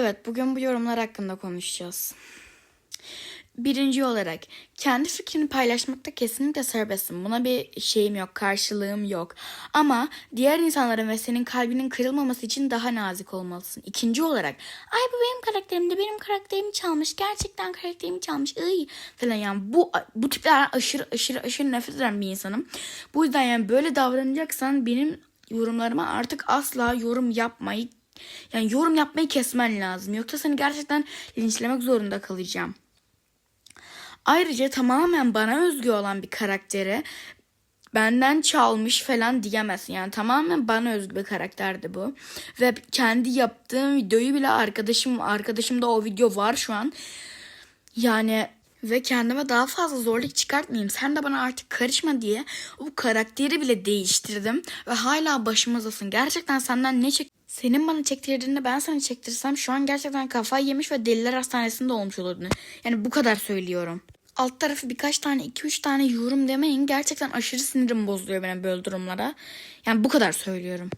Evet, bugün bu yorumlar hakkında konuşacağız. Birinci olarak kendi fikrini paylaşmakta kesinlikle serbestsin. Buna bir şeyim yok, karşılığım yok. Ama diğer insanların ve senin kalbinin kırılmaması için daha nazik olmalısın. İkinci olarak ay bu benim karakterimde benim karakterimi çalmış. Gerçekten karakterimi çalmış. Iy falan yani bu bu tiplerden aşırı aşırı aşırı nefret eden bir insanım. Bu yüzden yani böyle davranacaksan benim yorumlarıma artık asla yorum yapmayı yani yorum yapmayı kesmen lazım. Yoksa seni gerçekten linçlemek zorunda kalacağım. Ayrıca tamamen bana özgü olan bir karaktere benden çalmış falan diyemezsin. Yani tamamen bana özgü bir karakterdi bu. Ve kendi yaptığım videoyu bile arkadaşım arkadaşımda o video var şu an. Yani ve kendime daha fazla zorluk çıkartmayayım. Sen de bana artık karışma diye o karakteri bile değiştirdim. Ve hala başımızdasın. Gerçekten senden ne çek... Senin bana çektirdiğinde ben sana çektirsem şu an gerçekten kafayı yemiş ve deliler hastanesinde olmuş olurdun. Yani bu kadar söylüyorum. Alt tarafı birkaç tane, iki üç tane yorum demeyin. Gerçekten aşırı sinirim bozuyor benim böyle durumlara. Yani bu kadar söylüyorum.